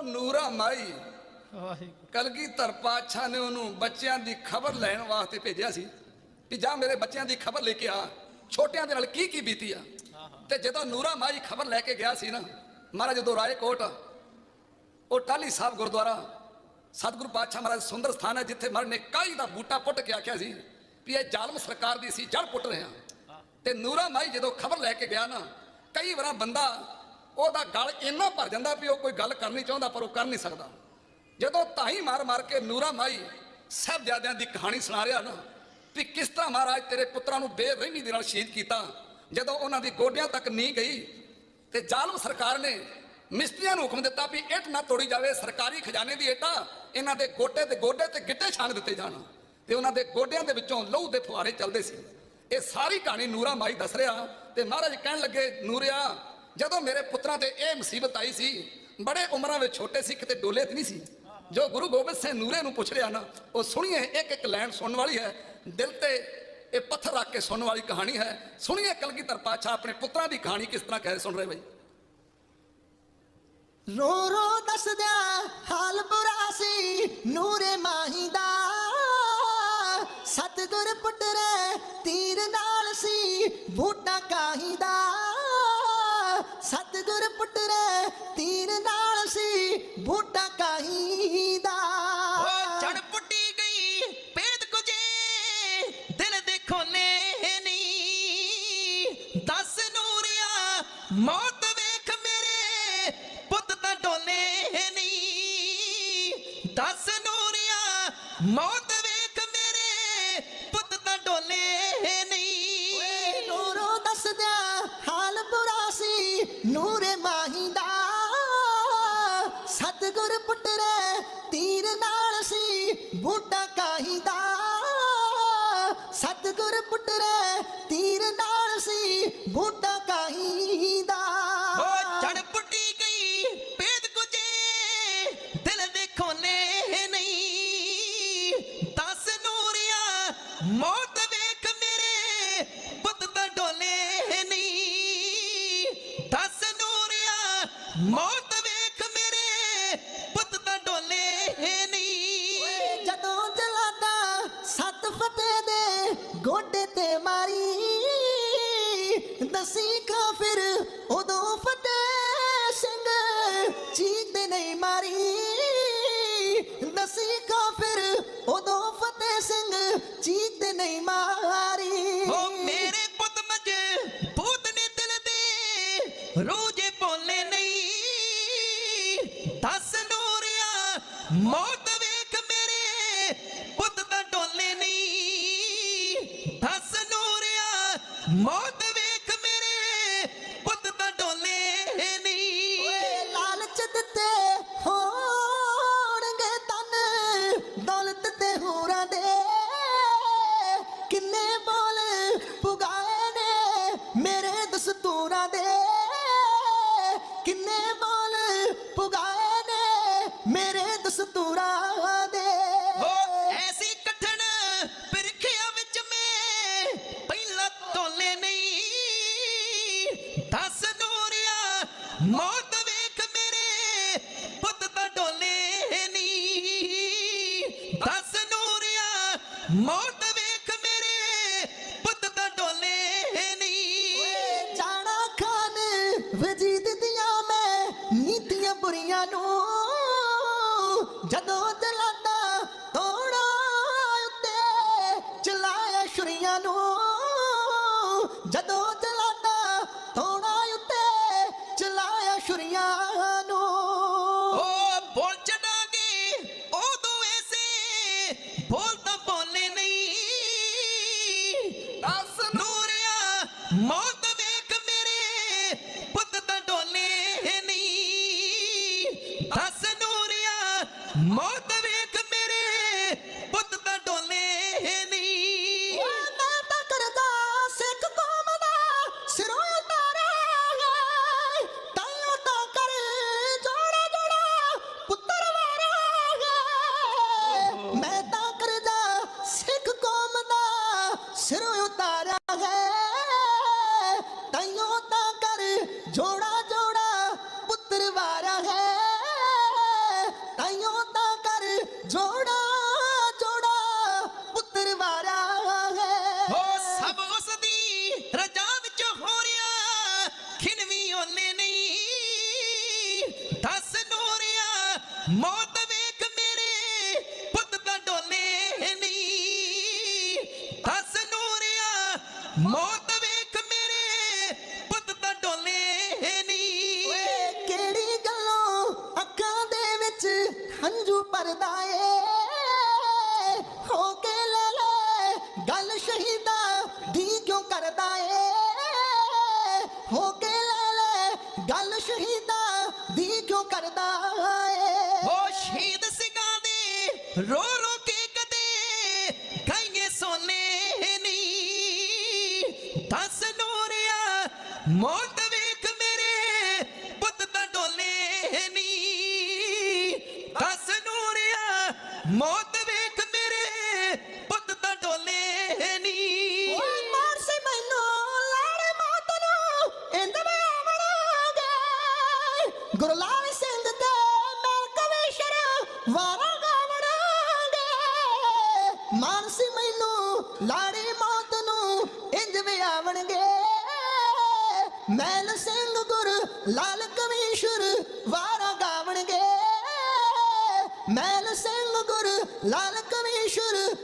ਉਹ ਨੂਰਾ ਮਾਈ। ਵਾਹਿਗੁਰੂ। ਕਲਗੀਧਰ ਪਾਤਸ਼ਾਹ ਨੇ ਉਹਨੂੰ ਬੱਚਿਆਂ ਦੀ ਖਬਰ ਲੈਣ ਵਾਸਤੇ ਭੇਜਿਆ ਸੀ ਕਿ ਜਾ ਮੇਰੇ ਬੱਚਿਆਂ ਦੀ ਖਬਰ ਲੈ ਕੇ ਆ। ਛੋਟਿਆਂ ਦੇ ਨਾਲ ਕੀ ਕੀ ਬੀਤੀ ਆ? ਤੇ ਜਦੋਂ ਨੂਰਾ ਮਾਈ ਖਬਰ ਲੈ ਕੇ ਗਿਆ ਸੀ ਨਾ ਮਹਾਰਾਜ ਜਦੋਂ ਰਾਏਕੋਟ ਉਹ ਟਾਲੀ ਸਾਹਿਬ ਗੁਰਦੁਆਰਾ ਸਤਿਗੁਰੂ ਪਾਤਸ਼ਾਹ ਮਹਾਰਾਜ ਸੁੰਦਰ ਸਥਾਨ ਹੈ ਜਿੱਥੇ ਮਹਾਰਾਜ ਨੇ ਕਾਈ ਦਾ ਬੂਟਾ ਪੁੱਟ ਕੇ ਆਖਿਆ ਸੀ ਵੀ ਇਹ ਜ਼ਾਲਮ ਸਰਕਾਰ ਦੀ ਸੀ ਜੜ ਪੁੱਟ ਰਹੇ ਆ ਤੇ ਨੂਰਾ ਮਾਈ ਜਦੋਂ ਖਬਰ ਲੈ ਕੇ ਗਿਆ ਨਾ ਕਈ ਵਾਰਾਂ ਬੰਦਾ ਉਹਦਾ ਗਲ ਇੰਨਾ ਭਰ ਜਾਂਦਾ ਵੀ ਉਹ ਕੋਈ ਗੱਲ ਕਰਨੀ ਚਾਹੁੰਦਾ, ਪਰ ਉਹ ਕਰ ਨਹੀਂ ਸਕਦਾ। ਜਦੋਂ ਤਾਈ ਮਾਰ ਮਾਰ ਕੇ ਨੂਰਾ ਮਾਈ ਸਾਹਿਬਜ਼ਾਦਿਆਂ ਦੀ ਕਹਾਣੀ ਸੁਣਾ ਰਿਹਾ ਨਾ, ਵੀ ਕਿਸ ਤਰ੍ਹਾਂ ਮਹਾਰਾਜ ਤੇਰੇ ਪੁੱਤਰਾਂ ਨੂੰ ਬੇਰਹਿਮੀ ਦੇ ਨਾਲ ਸ਼ਹੀਦ ਕੀਤਾ। ਜਦੋਂ ਉਹਨਾਂ ਦੀ ਗੋਡਿਆਂ ਤੱਕ ਨਹੀਂ ਗਈ ਤੇ ਜ਼ਾਲਮ ਸਰਕਾਰ ਨੇ ਮਿਸਤਰੀਆਂ ਨੂੰ ਹੁਕਮ ਦਿੱਤਾ ਵੀ ਇੱਟ ਨਾ ਤੋੜੀ ਜਾਵੇ, ਸਰਕਾਰੀ ਖਜ਼ਾਨੇ ਦੀ ਇੱਟਾਂ ਇਹਨਾਂ ਦੇ ਗੋਟੇ ਤੇ ਗੋਡੇ ਤੇ ਗਿੱਟੇ ਛਾਣ ਦਿੱਤੇ ਜਾਣ ਤੇ ਉਹਨਾਂ ਦੇ ਗੋਡਿਆਂ ਦੇ ਵਿੱਚੋਂ ਲਹੂ ਦੇ ਫੁਹਾਰੇ ਚੱਲਦੇ ਸੀ। ਇਹ ਸਾਰੀ ਕਹਾਣੀ ਨੂਰਾ ਮਾਈ ਦੱਸ ਰਿਹਾ ਤੇ ਮਹਾਰਾਜ ਕਹਿਣ ਲੱਗੇ, ਨੂਰਿਆ ਜਦੋਂ ਮੇਰੇ ਪੁੱਤਰਾਂ ਤੇ ਇਹ ਮੁਸੀਬਤ ਆਈ ਸੀ, ਬੜੇ ਉਮਰਾਂ ਵਿੱਚ ਛੋਟੇ ਸੀ ਕਿਤੇ ਡੋਲੇ ਤੇ ਨਹੀਂ ਸੀ। ਜੋ ਗੁਰੂ ਗੋਬਿੰਦ ਸਿੰਘ ਨੂਰੇ ਨੂੰ ਪੁੱਛ ਰਿਹਾ ਨਾ, ਉਹ ਸੁਣੀਏ, ਇੱਕ ਇੱਕ ਲਾਈਨ ਸੁਣਨ ਵਾਲੀ ਹੈ। ਦਿਲ ਤੇ ਇਹ ਪੱਥਰ ਰੱਖ ਕੇ ਸੁਣਨ ਵਾਲੀ ਕਹਾਣੀ ਹੈ। ਸੁਣੀਏ ਕਲਗੀਧਰ ਪਾਤਸ਼ਾਹ ਆਪਣੇ ਪੁੱਤਰਾਂ ਦੀ ਕਹਾਣੀ ਕਿਸ ਤਰ੍ਹਾਂ ਕਹਿ ਸੁਣ ਰਹੇ ਬਈ। ਰੋ ਰੋ ਦੱਸਦਿਆਂ ਹਾਲ ਬੁਰਾ ਸੀ, ਨੂਰੇ ਮਾਹੀ ਦਾ। ਸਤਗੁਰ ਪੁੱਤਰੇ ਤੀਰ ਨਾਲ ਸੀ, ਬੂਟਾ ਕਾਹੀ ਦਾ। ਸਤਗੁਰ ਪੁੱਤਰੇ ਤੀਰ ਨਾਲ ਸੀ ਬੂਟਾ ਕਾਹੀ ਦਾ ਓ ਚੜ ਪੁੱਟੀ ਗਈ ਪੇਦ ਕੁਜੇ ਦਿਲ ਦੇਖੋ ਨੇ ਨੀ ਦਸ ਨੂਰਿਆ, ਮੌਤ ਵੇਖ ਮੇਰੇ, ਪੁੱਤ ਤਾਂ ਡੋਲੇ ਨੀ ਦਸ ਨੂਰਿਆ, ਮੌਤ ਸਤਗੁਰ ਪੁੱਤਰੇ ਤੀਰ ਨਾਲ ਸੀ, ਬੂਟਾ ਕਾਹੀ ਸਤਗੁਰ ਪੁੱਤਰੇ ਤੀਰ ਨਾਲ ਸੀ, ਬੂਟਾ ਕਾਹੀ ਦਾ? ਚੜ ਪੁੱਟੀ ਗਈ ਪੇਦ ਕੁਜੇ ਦਿਲ ਦੇਖੋ ਨੇ ਨਹੀਂ। ਦਸ ਨੂਰਿਆ, ਮੌਤ ਵੇਖ ਮੇਰੇ ਪੁੱਤ ਤਾਂ ਡੋਲੇ ਨਹੀਂ। ਦਸ ਨੂਰਿਆ, ਮੌਤ ਦਸੀ ਕਾਫਿਰ ਉਦੋਂ ਫਤਿਹ ਸਿੰਘ ਚੀਤ ਨਹੀਂ ਮਾਰੀ। ਦਸੀ ਕਾਫਿਰ ਉਦੋਂ ਫਤਿਹ ਸਿੰਘ ਚੀਤ ਨਹੀਂ ਮਾਰੀ। ਓ ਮੇਰੇ ਪੁੱਤ ਮਜ ਭੂਤ ਨੇ ਦਿਲ ਦੇ ਰੋਜੇ ਬੋਲੇ ਨਹੀਂ। ਦਸ ਨੂਰਿਆ ਮੌਤ ਵੇਖ ਮੇਰੇ ਪੁੱਤ ਦਾ ਡੋਲੇ ਨਹੀਂ। ਦਸ ਨੂਰਿਆ ਮੌਤ ਕਿੰਨੇ ਬੋਲ ਪੁਗਾਏ ਨੇ ਮੇਰੇ ਦਸਤੂਰਾਂ ਦੇ। ਓ ਐਸੀ ਕਠਨ ਪ੍ਰੀਖਿਆ ਵਿੱਚ ਮੈਂ ਪਹਿਲਾਂ ਤੋਲੇ ਨਹੀਂ। ਦਸ ਨੂਰਿਆ ਮੌਤ ਵੇਖ ਮੇਰੇ ਪੁੱਤ ਤਾਂ ਡੋਲੇ ਨਹੀਂ। ਦਸ ਨੂਰਿਆ ਮੌਤ ਜਦੋਂ ਦਿਲਾਂਦਾ ਤੋੜਾ ਉੱਤੇ ਚਲਾਇਆ ਛੁਰੀਆਂ ਨੂੰ, ਜਦੋਂ ਦਿਲਾਂਦਾ ਤੋੜਾ ਉੱਤੇ ਚਲਾਇਆ ਛੁਰੀਆਂ ਨੂੰ। ਓ ਬੋਲ ਤਾਈਓ ਤਾਂ ਕਰ ਜੋੜਾ ਜੋੜਾ ਪੁੱਤਰ ਵਾਰਾਂਗੇ ਜੋੜਾ ਜੋੜਾ ਪੁੱਤਰ ਵਾਰਾ ਹੈ। ਹੋ ਸਭ ਉਸ ਦੀ ਰਜਾ ਵਿੱਚ ਹੋ ਰਿਆ ਖਿਨ ਵੀ ਨਹੀਂ। ਦੱਸ ਨੂਰਿਆ ਮੌਤ ਵੇਖ ਮੇਰੇ ਪੁੱਤ ਤਾਂ ਡੋਲੇ ਨਹੀਂ। ਦੱਸ ਨੂਰਿਆ ਮੌਤ ਗੱਲ ਸ਼ਹੀਦਾਂ ਦੀ ਕਿਉਂ ਕਰਦਾ ਏ? ਹੋ ਕੇ ਲੈ ਲੈ, ਗੱਲ ਸ਼ਹੀਦਾਂ ਦੀ ਕਿਉਂ ਕਰਦਾ ਏ? ਹੋ ਸ਼ਹੀਦ ਸਿੰਘਾਂ ਦੇ ਰੋ ਰੋ ਕੇ ਕਦੇ ਗਾਈਏ ਸੋਨੇ ਨੀ। ਦੱਸ ਨੂਰਿਆ ਮੌਤ ਵੇਖ ਮੇਰੇ ਪੁੱਤ ਤਾਂ ਡੋਲੇ ਨਹੀਂ ਦੱਸ ਨੂਰਿਆ ਮੌਤ ਵਾਰਾ ਗਾਵਣਾਂਗੇ ਮਾਰ ਮੈਨੂੰ ਲਾੜੇ ਮੌਤ ਨੂੰ ਇੰਜ ਵਿਆਵਣਗੇ। ਮੈਲ ਸਿੰਘ ਗੁਰ, ਲਾਲ ਕਵੀਸ਼ਰ ਵਾਰਾਂ ਗਾਵਣਗੇ। ਮੈਲ ਸਿੰਘ ਗੁਰ, ਲਾਲ ਕਵੀਸ਼ਰ